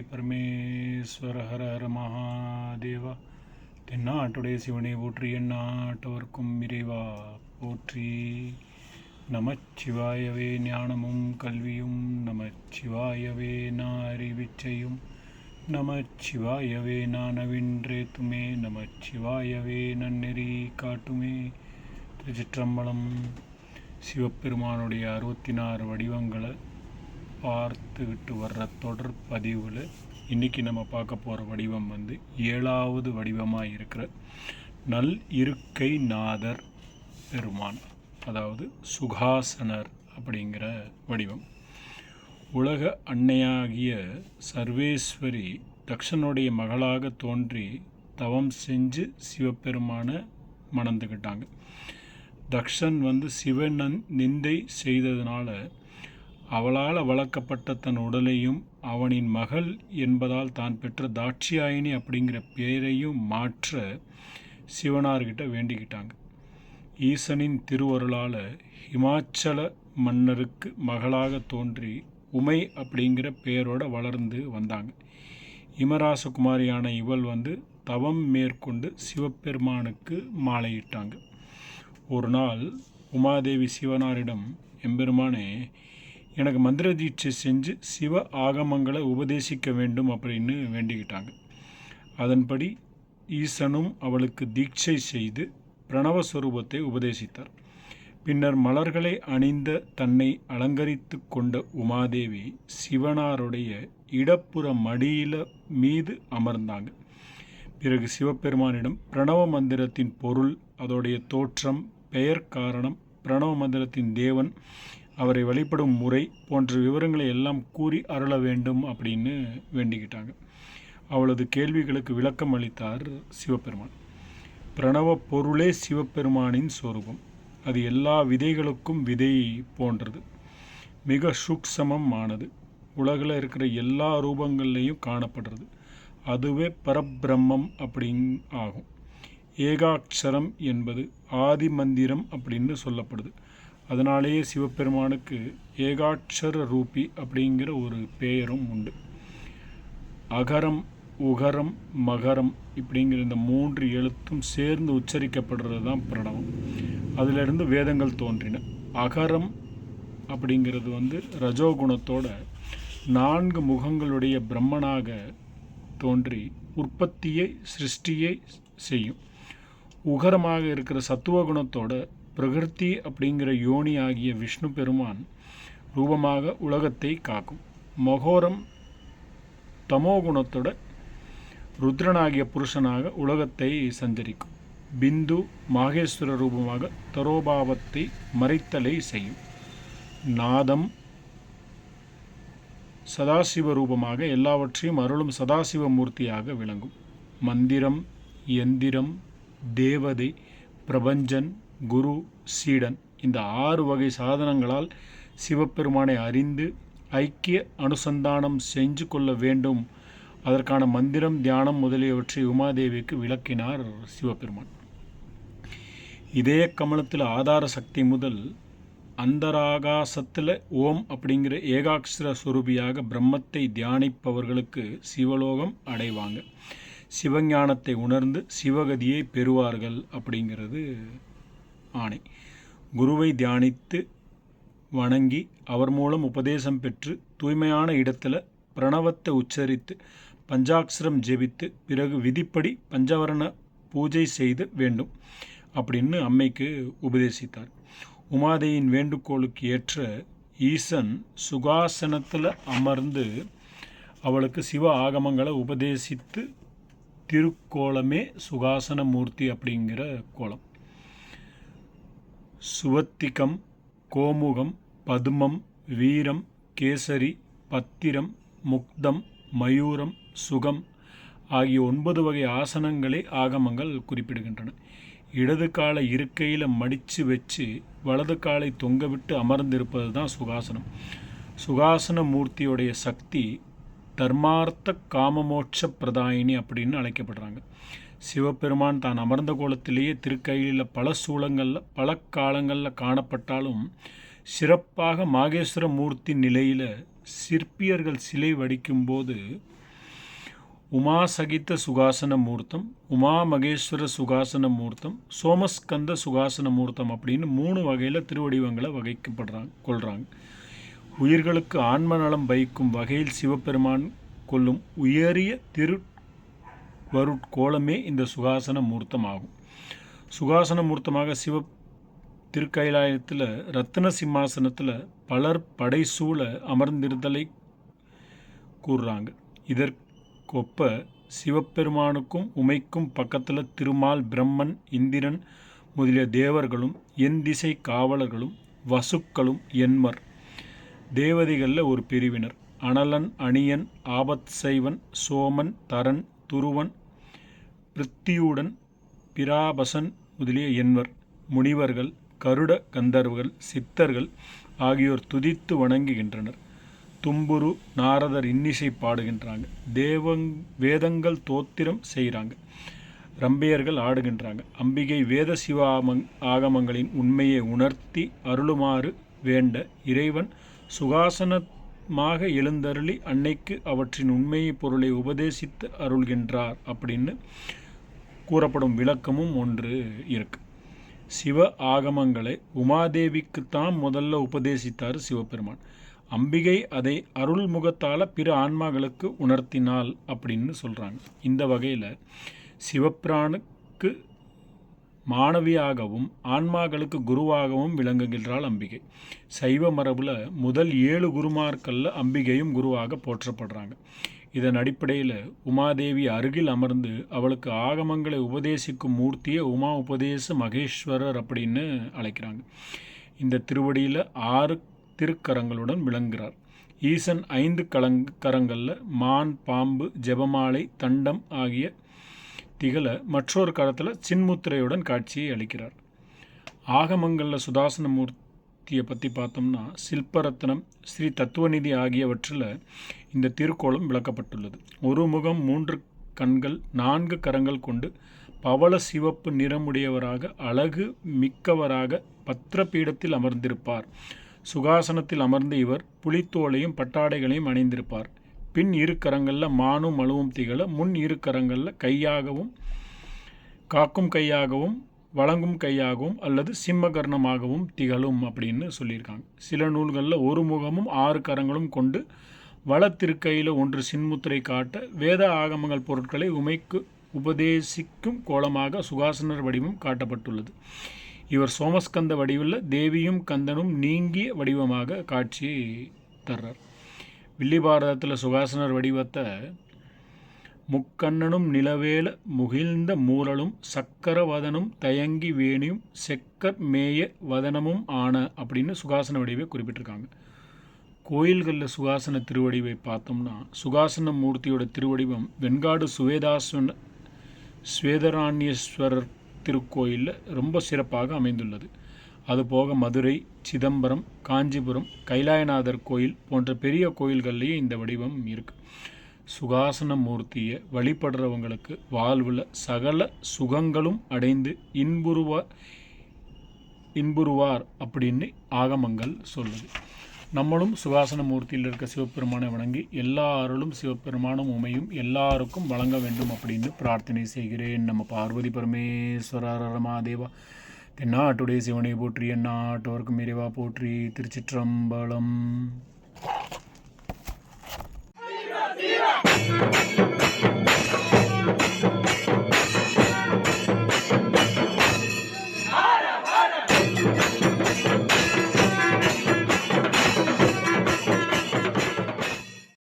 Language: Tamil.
பரமேஸ்வர ஹர ஹர மகாதேவா. தென்னாட்டுடைய சிவனை போற்றி எந்நாட்டவர்க்கும் இறைவா போற்றி. நமச்சிவாயவே ஞானமும் கல்வியும் நமச்சிவாயவே நாரிவிச்சையும் அறிவிச்சையும் நமச்சிவாயவே நானவின்றேத்துமே நமச்சிவாயவே நன்னெறி காட்டுமே. திருச்சிற்றம்பலம் சிவபெருமானுடைய அறுபத்தி நாறு வடிவங்களை பார்த்துக்கிட்டு வர்ற தொடர் பதிவில் இன்றைக்கி நம்ம பார்க்க போகிற வடிவம் வந்து ஏழாவது வடிவமாக இருக்கிற நல் இருக்கை நாதர் பெருமான் அதாவது சுகாசனர் அப்படிங்கிற வடிவம். உலக அன்னையாகிய சர்வேஸ்வரி தக்ஷனுடைய மகளாக தோன்றி தவம் செஞ்சு சிவபெருமானை மணந்துக்கிட்டாங்க தக்ஷன் வந்து சிவனன் நிந்தை செய்ததுனால அவளால் வளர்க்கப்பட்ட தன் உடலையும் அவனின் மகள் என்பதால் தான் பெற்ற தாட்சியாயினி அப்படிங்கிற பெயரையும் மாற்ற சிவனார்கிட்ட வேண்டிக்கிட்டாங்க. ஈசனின் திருவருளால் ஹிமாச்சல மன்னருக்கு மகளாக தோன்றி உமை அப்படிங்கிற பெயரோடு வளர்ந்து வந்தாங்க. இமராசகுமாரியான இவள் வந்து தவம் மேற்கொண்டு சிவபெருமானுக்கு மாலையிட்டாங்க. ஒரு நாள் உமாதேவி சிவனாரிடம் எம்பெருமானே எனக்கு மந்திர தீட்சை செஞ்சு சிவ ஆகமங்களை உபதேசிக்க வேண்டும் அப்படின்னு வேண்டிக்கிட்டாங்க. அதன்படி ஈசனும் அவளுக்கு தீட்சை செய்து பிரணவஸ்வரூபத்தை உபதேசித்தார். பின்னர் மலர்களை அணிந்த தன்னை அலங்கரித்து கொண்ட உமாதேவி சிவனாருடைய இடப்புற மடியில மீது அமர்ந்தாங்க. பிறகு சிவபெருமானிடம் பிரணவ மந்திரத்தின் பொருள் அதோடைய தோற்றம் பெயர் காரணம் பிரணவ மந்திரத்தின் தேவன் அவரை வழிபடும் முறை போன்ற விவரங்களை எல்லாம் கூறி அருள வேண்டும் அப்படின்னு வேண்டிக்கிட்டாங்க. அவளது கேள்விகளுக்கு விளக்கம் அளித்தார் சிவபெருமான். பிரணவ பொருளே சிவபெருமானின் சொரூபம். அது எல்லா விதைகளுக்கும் விதை போன்றது. மிக சூக்ஷமம் ஆனது உலகில் இருக்கிற எல்லா ரூபங்கள்லேயும் காணப்படுறது. அதுவே பரபிரம்மம் அப்படிங் ஆகும். ஏகாட்சரம் என்பது ஆதி மந்திரம் அப்படின்னு சொல்லப்படுது. அதனாலேயே சிவபெருமானுக்கு ஏகாட்சர ரூபி அப்படிங்கிற ஒரு பெயரும் உண்டு. அகரம் உகரம் மகரம் இப்படிங்கிற இந்த மூன்று எழுத்தும் சேர்ந்து உச்சரிக்கப்படுறது தான் பிரணவம். அதிலிருந்து வேதங்கள் தோன்றின. அகரம் அப்படிங்கிறது வந்து ரஜோகுணத்தோட நான்கு முகங்களுடைய பிரம்மனாக தோன்றி உற்பத்தியை சிருஷ்டியை செய்யும். உகரமாக இருக்கிற சத்துவகுணத்தோட பிரகிருதி அப்படிங்கிற யோனி ஆகிய விஷ்ணு பெருமான் ரூபமாக உலகத்தை காக்கும். மகோரம் தமோகுணத்தோட ருத்ரனாகிய புருஷனாக உலகத்தை சஞ்சரிக்கும். பிந்து மாகேஸ்வர ரூபமாக தரோபாவத்தை மறைத்தலை செய்யும். நாதம் சதாசிவ ரூபமாக எல்லாவற்றையும் அருளும் சதாசிவ மூர்த்தியாக விளங்கும். மந்திரம் எந்திரம் தேவதை பிரபஞ்சன் குரு சீடன். இந்த ஆறு வகை சாதனங்களால் சிவபெருமானை அறிந்து ஐக்கிய அனுசந்தானம் செஞ்சு கொள்ள வேண்டும். அதற்கான மந்திரம் தியானம் முதலியவற்றை உமாதேவிக்கு விளக்கினார் சிவபெருமான். இதய கமலத்தில் ஆதார சக்தி முதல் அந்தராகாசத்தில் ஓம் அப்படிங்கிற ஏகாட்சர சுரூபியாக பிரம்மத்தை தியானிப்பவர்களுக்கு சிவலோகம் அடைவாங்க. சிவஞானத்தை உணர்ந்து சிவகதியை பெறுவார்கள் அப்படிங்கிறது ஆணை. குருவை தியானித்து வணங்கி அவர் மூலம் உபதேசம் பெற்று தூய்மையான இடத்துல பிரணவத்தை உச்சரித்து பஞ்சாட்சரம் ஜெபித்து பிறகு விதிப்படி பஞ்சவரண பூஜை செய்து வேண்டும் அப்படின்னு அம்மைக்கு உபதேசித்தார். உமாதேயின் வேண்டுகோளுக்கு ஏற்ற ஈசன் சுகாசனத்தில் அமர்ந்து அவளுக்கு சிவ ஆகமங்களை உபதேசித்து திருக்கோலமே சுகாசன மூர்த்தி அப்படிங்கிற கோலம். சுவத்திகம் கோமுகம் பதுமம் வீரம் கேசரி பத்திரம் முக்தம் மயூரம் சுகம் ஆகிய ஒன்பது வகை ஆசனங்களை ஆகமங்கள் குறிப்பிடுகின்றன. இடது காலை இருக்கையில் மடித்து வச்சு வலது காலை தொங்க விட்டு அமர்ந்திருப்பது தான் சுகாசனம். சுகாசன மூர்த்தியுடைய சக்தி தர்மார்த்த காமமோட்ச பிரதாயினி அப்படின்னு அழைக்கப்படுறாங்க. சிவபெருமான் தான் அமர்ந்த கோலத்திலேயே திருக்கையில் பல சூழங்களில் பல காலங்களில் காணப்பட்டாலும் சிறப்பாக மாகேஸ்வர மூர்த்தி நிலையில் சிற்பியர்கள் சிலை வடிக்கும்போது உமாசகித்த சுகாசன மூர்த்தம் உமா மகேஸ்வர சுகாசன மூர்த்தம் சோமஸ்கந்த சுகாசன மூர்த்தம் அப்படின்னு மூணு வகையில் திருவடிவங்களை வகைக்கப்படுறாங்க கொள்கிறாங்க உயிர்களுக்கு ஆன்ம நலம் வைக்கும் வகையில் சிவபெருமான் கொள்ளும் உயரிய திரு வருட்கோலமே இந்த சுகாசன மூர்த்தம் ஆகும் சுகாசன மூர்த்தமாக சிவ திருக்கைலாயத்தில் ரத்ன சிம்மாசனத்தில் பலர் படைசூழ அமர்ந்திருதலை கூறுறாங்க. இதற்கொப்ப சிவபெருமானுக்கும் உமைக்கும் பக்கத்தில் திருமால் பிரம்மன் இந்திரன் முதலிய தேவர்களும் என் திசை காவலர்களும் வசுக்களும் என்மர் தேவதைகளில் ஒரு பிரிவினர். அனலன் அணியன் ஆபத் சைவன் சோமன் தரன் துருவன் பிருத்தியுடன் பிராபசன் முதலிய என்வர் முனிவர்கள் கருட கந்தர்வர்கள் சித்தர்கள் ஆகியோர் துதித்து வணங்குகின்றனர். தும்புரு நாரதர் இன்னிசை பாடுகின்றாங்க. தேவங் வேதங்கள் தோத்திரம் செய்கிறாங்க ரம்பையர்கள் ஆடுகின்றாங்க. அம்பிகை வேத சிவாமங் ஆகமங்களின் உண்மையை உணர்த்தி அருளுமாறு வேண்ட இறைவன் சுகாசனமாக எழுந்தருளி அன்னைக்கு அவற்றின் உண்மையை பொருளை உபதேசித்து அருள்கின்றார் அப்படின்னு கூறப்படும் விளக்கமும் ஒன்று இருக்கு. சிவ ஆகமங்களை உமாதேவிக்குத்தான் முதல்ல உபதேசித்தார் சிவபெருமான். அம்பிகை அதை அருள்முகத்தால் பிற ஆன்மாக்களுக்கு உணர்த்தினாள் அப்படின்னு சொல்கிறாங்க இந்த வகையில் சிவபிரானுக்கு மாணவியாகவும் ஆன்மாக்களுக்கு குருவாகவும் விளங்குகின்றாள் அம்பிகை. சைவ மரபில் முதல் ஏழு குருமார்களில் அம்பிகையும் குருவாக போற்றப்படுறாங்க. இதன் அடிப்படையில் உமாதேவி அருகில் அமர்ந்து அவளுக்கு ஆகமங்களை உபதேசிக்கும் மூர்த்தியை உமா உபதேச மகேஸ்வரர் அப்படின்னு அழைக்கிறாங்க. இந்த திருவடியில் ஆறு திருக்கரங்களுடன் விளங்குகிறார். ஈசன் ஐந்து கலங் கரங்களில் மான் பாம்பு ஜெபமாலை தண்டம் ஆகிய திகழ மற்றொரு காலத்தில் சின்முத்திரையுடன் காட்சியை அளிக்கிறார். ஆகமங்களில் சுதாசன மூர்த்தியை பற்றி பார்த்தோம்னா சில்பரத்னம் ஸ்ரீ தத்துவநிதி ஆகியவற்றில் இந்த திருக்கோலம் விளக்கப்பட்டுள்ளது. ஒரு முகம் மூன்று கண்கள் நான்கு கரங்கள் கொண்டு பவள சிவப்பு நிறமுடையவராக அழகு மிக்கவராக பத்திரபீடத்தில் அமர்ந்திருப்பார். சுகாசனத்தில் அமர்ந்த இவர் புலித்தோலையும் பட்டாடைகளையும் அணிந்திருப்பார். பின் இரு கரங்களில் மானும் மழுவும் திகழ முன் இரு கரங்களில் கையாகவும் காக்கும் கையாகவும் வழங்கும் கையாகவும் அல்லது சிம்மகர்ணமாகவும் திகழும் அப்படின்னு சொல்லியிருக்காங்க. சில நூல்களில் ஒரு முகமும் ஆறு கரங்களும் கொண்டு வளத்திருக்கையில் ஒன்று சின்முத்திரை காட்ட வேத ஆகமங்கள் பொருட்களை உமைக்கு உபதேசிக்கும் கோலமாக சுகாசனர் வடிவம் காட்டப்பட்டுள்ளது. இவர் சோமஸ்கந்த வடிவில் தேவியும் கந்தனும் நீங்கிய வடிவமாக காட்சி தர்றார். வில்லிபாரதத்தில் சுகாசனர் வடிவத்தை முக்கண்ணனும் நிலவேல முகிழ்ந்த மூரலும் சக்கரவதனும் தயங்கி வேணியும் செக்கர் மேய வதனமும் ஆன அப்படின்னு சுகாசன வடிவை குறிப்பிட்டிருக்காங்க. கோயில்களில் சுகாசன திருவடிவை பார்த்தோம்னா சுகாசன மூர்த்தியோட திருவடிவம் வெண்காடு சுவேதாஸ்வன ஸ்வேதராணியஸ்வரர் திருக்கோயிலில் ரொம்ப சிறப்பாக அமைந்துள்ளது. அதுபோக மதுரை சிதம்பரம் காஞ்சிபுரம் கைலாயநாதர் கோயில் போன்ற பெரிய கோயில்கள்லேயும் இந்த வடிவம் இருக்குது சுகாசன மூர்த்தியை வழிபடுறவங்களுக்கு வாழ்வில் சகல சுகங்களும் அடைந்து இன்புருவ இன்புருவார் அப்படின்னு ஆகமங்கள் சொல்லுது. நம்மளும் சுகாசன மூர்த்தியில் இருக்க சிவபெருமானை வணங்கி எல்லா அருளும் சிவபெருமானும் உமையும் எல்லாருக்கும் வழங்க வேண்டும் அப்படின்னு பிரார்த்தனை செய்கிறேன். நம்ம பார்வதி பரமேஸ்வரர் ரமாதேவா தென்னாட்டுடைய சிவனை போற்றி எந்நாட்டோர்க்கும் இறைவா போற்றி திருச்சிற்றம்பலம்.